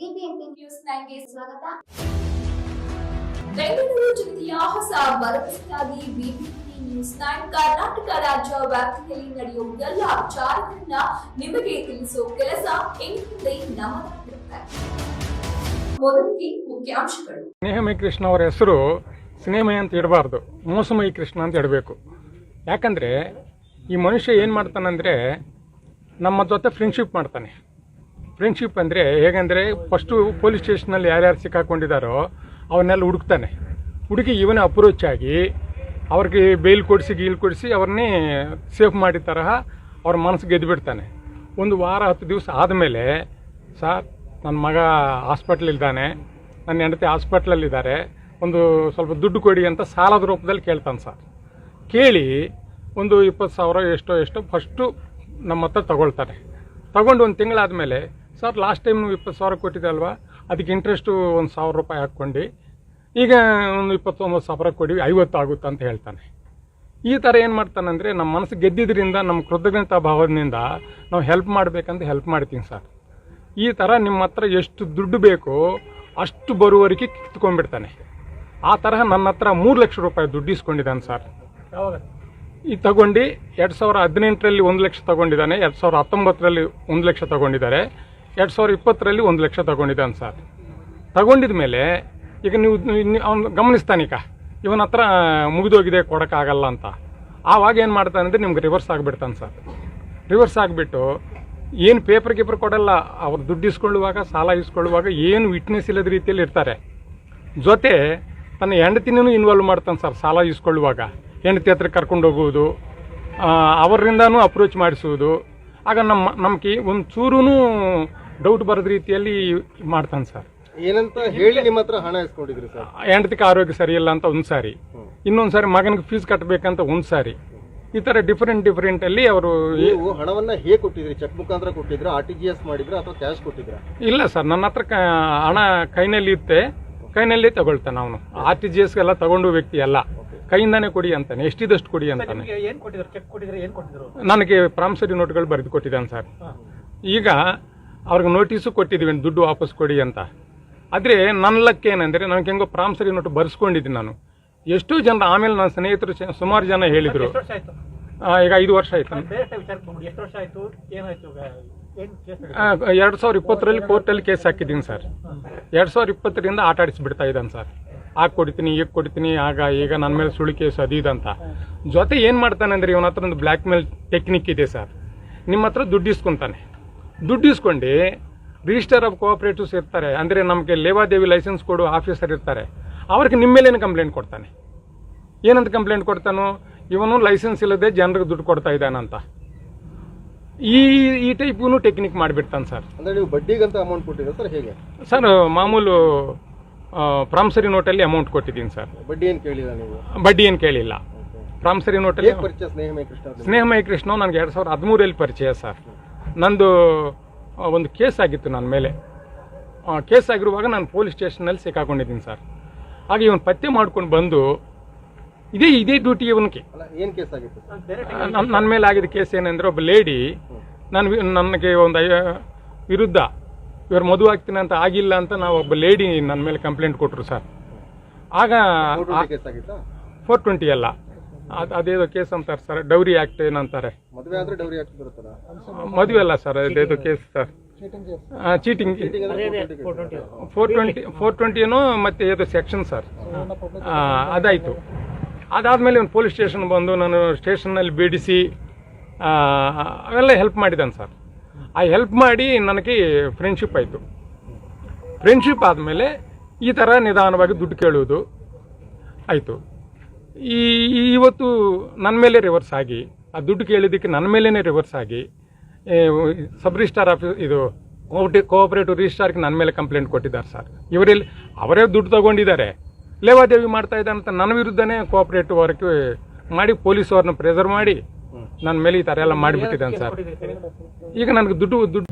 BBMP news ನೈನ್ಗೆ ಸ್ವಾಗತ. ಬೆಂಗಳೂರು ಜಿಲ್ಲೆಯ ಹೊಸ ಭರವಸೆಯಾಗಿ ಬಿಬಿಎಂಪಿ ನ್ಯೂಸ್ ನೈನ್ ಕರ್ನಾಟಕ ರಾಜ್ಯ ವ್ಯಾಪ್ತಿಯಲ್ಲಿ ನಡೆಯುವ ಎಲ್ಲ ವಿಚಾರಗಳನ್ನ ನಿಮಗೆ ತಿಳಿಸುವ ಕೆಲಸ ಎಂದಿದೆ ನಮ್ಮದಾಗಿರುತ್ತೆ ಮೊದಲಿಗೆ ಮುಖ್ಯಾಂಶಗಳು. ಸ್ನೇಹಮಯಿ ಕೃಷ್ಣ ಅವರ ಹೆಸರು ಸಿನಿಮಾ ಅಂತ ಇಡಬಾರ್ದು ಮೋಸಮಯಿ ಕೃಷ್ಣ ಅಂತ ಇಡಬೇಕು. ಯಾಕಂದರೆ ಈ ಮನುಷ್ಯ ಏನು ಮಾಡ್ತಾನಂದರೆ ನಮ್ಮ ಜೊತೆ ಫ್ರೆಂಡ್ಶಿಪ್ ಮಾಡ್ತಾನೆ. ಫ್ರೆಂಡ್ಶಿಪ್ ಅಂದರೆ ಹೇಗೆಂದರೆ ಫಸ್ಟು ಪೊಲೀಸ್ ಸ್ಟೇಷನಲ್ಲಿ ಯಾರ್ಯಾರು ಸಿಕ್ಕಾಕೊಂಡಿದ್ದಾರೋ ಅವನ್ನೆಲ್ಲ ಹುಡುಕ್ತಾನೆ. ಹುಡುಕಿ ಇವನೇ ಅಪ್ರೋಚ್ ಆಗಿ ಅವ್ರಿಗೆ ಬೇಲ್ ಕೊಡಿಸಿ, ಗೀಲ್ ಕೊಡಿಸಿ ಅವ್ರನ್ನೇ ಸೇಫ್ ಮಾಡಿದ ತರಹ ಅವ್ರ ಮನಸ್ಸು ಗೆದ್ದು ಬಿಡ್ತಾನೆ ಒಂದು ವಾರ, ಹತ್ತು ದಿವಸ ಆದಮೇಲೆ, ಸರ್ ನನ್ನ ಮಗ ಹಾಸ್ಪಿಟ್ಲಿದ್ದಾನೆ ನನ್ನ ಹೆಂಡತಿ ಹಾಸ್ಪಿಟ್ಲಲ್ಲಿದ್ದಾರೆ ಒಂದು ಸ್ವಲ್ಪ ದುಡ್ಡು ಕೊಡಿ ಅಂತ ಸಾಲದ ರೂಪದಲ್ಲಿ ಕೇಳ್ತಾನೆ ಸರ್. ಕೇಳಿ ಒಂದು ಇಪ್ಪತ್ತು ಸಾವಿರ ಎಷ್ಟೋ ಎಷ್ಟೋ ಫಸ್ಟು ನಮ್ಮ ಹತ್ರ ತಗೊಳ್ತಾನೆ. ತಗೊಂಡು ಒಂದು ತಿಂಗಳಾದಮೇಲೆ ಸರ್ ಲಾಸ್ಟ್ ಟೈಮ್ ನೀವು ಇಪ್ಪತ್ತು ಸಾವಿರ ಕೊಟ್ಟಿದ್ದೆ ಅಲ್ವಾ ಅದಕ್ಕೆ ಇಂಟ್ರೆಸ್ಟು ಒಂದು ಸಾವಿರ ರೂಪಾಯಿ ಹಾಕ್ಕೊಂಡು. ಈಗ ಒಂದು ಇಪ್ಪತ್ತೊಂಬತ್ತು ಸಾವಿರ ಕೊಡಿ, ಐವತ್ತು ಆಗುತ್ತೆ ಅಂತ ಹೇಳ್ತಾನೆ. ಈ ಥರ ಏನು ಮಾಡ್ತಾನಂದರೆ ನಮ್ಮ ಮನಸ್ಸು ಗೆದ್ದಿದ್ದರಿಂದ ನಮ್ಮ ಕೃತಜ್ಞತಾ ಭಾವದಿಂದ ನಾವು ಹೆಲ್ಪ್ ಮಾಡಬೇಕಂತ ಹೆಲ್ಪ್ ಮಾಡ್ತೀನಿ ಸರ್. ಈ ಥರ ನಿಮ್ಮ ಹತ್ರ ಎಷ್ಟು ದುಡ್ಡು ಬೇಕೋ ಅಷ್ಟು ಬರುವವರಿಗೆ ಕಿತ್ಕೊಂಡ್ಬಿಡ್ತಾನೆ. ಆ ತರಹ ನನ್ನ ಹತ್ರ ಮೂರು ಲಕ್ಷ ರೂಪಾಯಿ ದುಡ್ಡು ಇಸ್ಕೊಂಡಿದ್ದಾನೆ ಸರ್. ಈ ತಗೊಂಡು ಎರಡು ಸಾವಿರ ಹದಿನೆಂಟರಲ್ಲಿ ಒಂದು ಲಕ್ಷ ತಗೊಂಡಿದ್ದಾನೆ, ಎರಡು ಸಾವಿರ ಹತ್ತೊಂಬತ್ತರಲ್ಲಿ ಒಂದು ಲಕ್ಷ ತಗೊಂಡಿದ್ದಾರೆ. ಎರಡು ಸಾವಿರ ಇಪ್ಪತ್ತರಲ್ಲಿ ಒಂದು ಲಕ್ಷ ತಗೊಂಡಿದ್ದಾನೆ ಸರ್ ತಗೊಂಡಿದ ಮೇಲೆ ಈಗ ನೀವು ಅವನು ಗಮನಿಸ್ತಾನೀಗ, ಇವನ ಹತ್ರ ಮುಗಿದೋಗಿದೆ, ಕೊಡೋಕ್ಕಾಗಲ್ಲ ಅಂತ. ಆವಾಗ ಏನು ಮಾಡ್ತಾನೆ ಅಂದರೆ ನಿಮ್ಗೆ ರಿವರ್ಸ್ ಆಗಿಬಿಡ್ತಾನೆ ಸರ್ ರಿವರ್ಸ್ ಆಗಿಬಿಟ್ಟು ಏನು ಪೇಪರ್ ಗೀಪರ್ ಕೊಡಲ್ಲ, ಅವ್ರು ದುಡ್ಡು ಇಸ್ಕೊಳ್ಳುವಾಗ, ಸಾಲ ಇಸ್ಕೊಳ್ಳುವಾಗ ಏನು ವಿಟ್ನೆಸ್ ಇಲ್ಲದ ರೀತಿಯಲ್ಲಿ ಇರ್ತಾರೆ. ಜೊತೆ ತನ್ನ ಹೆಂಡತಿನೂ ಇನ್ವಾಲ್ವ್ ಮಾಡ್ತಾನೆ ಸರ್, ಸಾಲ ಇಸ್ಕೊಳ್ಳುವಾಗ. ಹೆಂಡತಿ ಹತ್ರ ಕರ್ಕೊಂಡು ಹೋಗುವುದು ಅವರಿಂದನೂ ಅಪ್ರೋಚ್ ಮಾಡಿಸುವುದು. ಆಗ ನಮ್ಮ, ನಮಗೆ ಒಂದು ಚೂರೂ ಡೌಟ್ ಬರೋದ್ ರೀತಿಯಲ್ಲಿ ಮಾಡ್ತಾನೆ ಸರ್ ಏನಂತ ಹೇಳಿ ನಿಮ್ಮ ಹತ್ರ ಹಣ ಇಸ್ಕೊಂಡಿದ್ರಿ ಸರ್ ಹೆಂಡತಿಗೆ ಆರೋಗ್ಯ ಸರಿಯಿಲ್ಲ ಅಂತ ಒಂದು ಸಾರಿ. ಇನ್ನೊಂದು ಸಾರಿ ಮಗನಿಗೆ ಫೀಸ್ ಕಟ್ಟಬೇಕಂತ ಒಂದು ಸಾರಿ. ಈ ಡಿಫರೆಂಟ್ ಡಿಫರೆಂಟ್ ಅಲ್ಲಿ ಅವರು ನೀವು ಹಣವನ್ನ ಹೇಗೆ ಕೊಟ್ಟಿದ್ರಿ? ಚೆಕ್ ಮುಖಾಂತರ ಕೊಟ್ಟಿದ್ರ? ಆರ್ ಟಿ ಜಿ ಎಸ್ ಮಾಡಿದ್ರ ಅಥವಾ ಕ್ಯಾಶ್ ಕೊಟ್ಟಿದ್ರ? ಇಲ್ಲ ಸರ್ ನನ್ನ ಹತ್ರ ಕ- ಹಣ ಕೈನಲ್ಲಿ ಇತ್ತೆ. ಕೈನಲ್ಲಿ ತಗೊಳ್ತಾನೆ ಅವನು ಆರ್ ಟಿ ಜಿ ಎಸ್ ಎಲ್ಲ ತಗೊಂಡು ವ್ಯಕ್ತಿ ಅಲ್ಲ. ಕೈಯಿಂದಾನೆ ಕೊಡಿ ಅಂತಾನೆ ಎಷ್ಟಿದಷ್ಟು ಕೊಡಿ ಅಂತಾನೆ. ಏನ್ ಕೊಟ್ಟಿದ್ರು? ಚೆಕ್ ಕೊಟ್ಟಿದ್ರೆ ಏನ್ ಕೊಟ್ಟಿದ್ರು? ನನಗೆ ಪ್ರಾಮಿಸರಿ ನೋಟ್ಗಳು ಬರೆದು ಕೊಟ್ಟಿದ್ದಾನೆ ಸರ್ ಈಗ ಅವ್ರಿಗೆ ನೋಟಿಸು ಕೊಟ್ಟಿದ್ದೀವಿ ದುಡ್ಡು ವಾಪಸ್ ಕೊಡಿ ಅಂತ. ಆದರೆ ನನ್ನ ಲಕ್ಕ ಏನಂದರೆ ನನಗೆ ಹೆಂಗೋ ಪ್ರಾಮ್ಸರಿ ನೋಟು ಬರ್ಸ್ಕೊಂಡಿದ್ದೀನಿ ನಾನು. ಎಷ್ಟೋ ಜನ ಆಮೇಲೆ ನನ್ನ ಸ್ನೇಹಿತರು ಸುಮಾರು ಜನ ಹೇಳಿದರು. ಈಗ ಐದು ವರ್ಷ ಆಯ್ತು. ಎರಡು ಸಾವಿರ ಇಪ್ಪತ್ತರಲ್ಲಿ ಕೋರ್ಟಲ್ಲಿ ಕೇಸ್ ಹಾಕಿದ್ದೀನಿ ಸರ್. ಎರಡು ಸಾವಿರ ಇಪ್ಪತ್ತರಿಂದ ಆಟ ಆಡಿಸ್ಬಿಡ್ತಾ ಇದ್ದಾನೆ ಸರ್. ಆಗ ಕೊಡ್ತೀನಿ ಈಗ ಕೊಡ್ತೀನಿ ಆಗ ಈಗ ನನ್ನ ಮೇಲೆ ಸುಳ್ಳು ಕೇಸ್ ಅದು ಇದಂತ ಜೊತೆ ಏನು ಮಾಡ್ತಾನೆ ಅಂದರೆ ಇವನ ಹತ್ರ ಒಂದು ಬ್ಲ್ಯಾಕ್ ಮೇಲ್ ಟೆಕ್ನಿಕ್ ಇದೆ ಸರ್. ನಿಮ್ಮ ಹತ್ರ ದುಡ್ಡು ಇಸ್ಕೊತಾನೆ. ದುಡ್ಡು ಇಸ್ಕೊಂಡು ರಿಜಿಸ್ಟರ್ ಆಫ್ ಕೋಆಪರೇಟಿವ್ಸ್ ಇರ್ತಾರೆ. ಅಂದರೆ ನಮಗೆ ಲೇವಾದೇವಿ ಲೈಸೆನ್ಸ್ ಕೊಡೋ ಆಫೀಸರ್ ಇರ್ತಾರೆ. ಅವ್ರಿಗೆ ನಿಮ್ಮ ಮೇಲೇನು ಕಂಪ್ಲೇಂಟ್ ಕೊಡ್ತಾನೆ. ಏನಂತ ಕಂಪ್ಲೇಂಟ್ ಕೊಡ್ತಾನೋ? ಇವನು ಲೈಸೆನ್ಸ್ ಇಲ್ಲದೆ ಜನರಿಗೆ ದುಡ್ಡು ಕೊಡ್ತಾ ಇದ್ದಾನಂತ ಈ ಈ ಟೈಪೂ ಟೆಕ್ನಿಕ್ ಮಾಡಿಬಿಡ್ತಾನೆ ಸರ್. ಅಂದರೆ ನೀವು ಬಡ್ಡಿಗಂತ ಅಮೌಂಟ್ ಕೊಟ್ಟಿದ್ರ ಸರ್? ಹೇಗೆ? ಸರ್ ಮಾಮೂಲು ಪ್ರಾಮ್ಸರಿ ನೋಟಲ್ಲಿ ಅಮೌಂಟ್ ಕೊಟ್ಟಿದ್ದೀನಿ ಸರ್. ಬಡ್ಡಿ ಏನು ಕೇಳಿಲ್ಲ ನೀವು? ಬಡ್ಡಿ ಏನು ಕೇಳಿಲ್ಲ. ಪ್ರಾಮ್ಸರಿ ನೋಟಲ್ಲಿ ಸ್ನೇಹಮಯ ಕೃಷ್ಣ? ಸ್ನೇಹಮಯ ಕೃಷ್ಣ ನನಗೆ ಎರಡು ಸಾವಿರದ ಹದಿಮೂರಲ್ಲಿ ಪರಿಚಯ ಸರ್. ನಂದು ಒಂದು ಕೇಸ್ ಆಗಿತ್ತು ನನ್ನ ಮೇಲೆ. ಕೇಸ್ ಆಗಿರುವಾಗ ನಾನು ಪೊಲೀಸ್ ಸ್ಟೇಷನ್ನಲ್ಲಿ ಸಿಕ್ಕಾಕೊಂಡಿದ್ದೀನಿ ಸರ್. ಹಾಗೆ ಇವನು ಪತ್ತೆ ಮಾಡ್ಕೊಂಡು ಬಂದು ಇದೇ ಇದೇ ಡ್ಯೂಟಿ ಇವನಿಗೆ. ಅಲ್ಲ ಏನ್ ಕೇಸ್ ಆಗಿತ್ತು ನನ್ನ ನನ್ನ ಮೇಲೆ ಆಗಿದ್ದ ಕೇಸ್ ಏನಂದ್ರೆ ಒಬ್ಬ ಲೇಡಿ ನಾನು ನನಗೆ ಒಂದು ವಿರುದ್ಧ ಇವ್ರು ಮದುವೆ ಆಗ್ತೀನಿ ಅಂತ ಆಗಿಲ್ಲ ಅಂತ ನಾವು ಒಬ್ಬ ಲೇಡಿ ನನ್ನ ಮೇಲೆ ಕಂಪ್ಲೇಂಟ್ ಕೊಟ್ಟರು ಸರ್. ಆಗ ಫೋರ್ ಟ್ವೆಂಟಿ ಅಲ್ಲ. ಅದು ಅದೇದೋ ಕೇಸ್ ಅಂತಾರೆ ಸರ್ ಡೌರಿ ಆಕ್ಟ್ ಏನಂತಾರೆ. ಮದುವೆ ಆದ್ರೆ ಡೌರಿ ಹಾಕಿ ಬರುತ್ತಲ್ಲ? ಮದುವೆ ಅಲ್ಲ sir ಅದೇದೋ case sir. Cheating four twenty four twenty ಏನೋ ಮತ್ತೆ ಏದೋ ಸೆಕ್ಷನ್ ಸರ್. ಆ, ಅದಾಯಿತು. ಅದಾದಮೇಲೆ ಒಂದು ಪೊಲೀಸ್ ಸ್ಟೇಷನ್ ಬಂದು ನಾನು ಸ್ಟೇಷನ್ನಲ್ಲಿ ಬೇಡಿಸಿ ಆ, ಅವೆಲ್ಲ ಹೆಲ್ಪ್ ಮಾಡಿದ್ದಾನೆ ಸರ್. ಆ ಹೆಲ್ಪ್ ಮಾಡಿ ನನಗೆ ಫ್ರೆಂಡ್ಶಿಪ್ ಆಯಿತು. ಫ್ರೆಂಡ್ಶಿಪ್ ಆದಮೇಲೆ ಈ ಥರ ನಿಧಾನವಾಗಿ ದುಡ್ಡು ಕೇಳುವುದು ಆಯಿತು. ಈ ಇವತ್ತು ನನ್ನ ಮೇಲೆ ರಿವರ್ಸ್ ಆಗಿ ಆ ದುಡ್ಡು ಕೇಳಿದ್ದಕ್ಕೆ ನನ್ನ ಮೇಲೇ ರಿವರ್ಸ್ ಆಗಿ ಸಬ್ ರಿಜಿಸ್ಟಾರ್ ಆಫೀಸ್ ಇದು ಕೋಟಿ ಕೋಆಪರೇಟಿವ್ ರಿಜಿಸ್ಟಾರ್ಗೆ ನನ್ನ ಮೇಲೆ ಕಂಪ್ಲೇಂಟ್ ಕೊಟ್ಟಿದ್ದಾರೆ ಸರ್ ಇವರಲ್ಲಿ ಅವರೇ ದುಡ್ಡು ತಗೊಂಡಿದ್ದಾರೆ. ಲೇವಾದೇವಿ ಮಾಡ್ತಾ ಇದ್ದಾರೆ ಅಂತ ನನ್ನ ವಿರುದ್ಧನೇ ಕೋಆಪರೇಟಿವ್ ವರ್ಕ್ ಮಾಡಿ ಪೊಲೀಸ್ ಅವ್ರನ್ನ ಪ್ರೆಸರ್ ಮಾಡಿ ನನ್ನ ಮೇಲೆ ಈ ಥರ ಎಲ್ಲ ಮಾಡಿಬಿಟ್ಟಿದ್ದಾನೆ ಸರ್ ಈಗ ನನಗೆ ದುಡ್ಡು ದುಡ್ಡು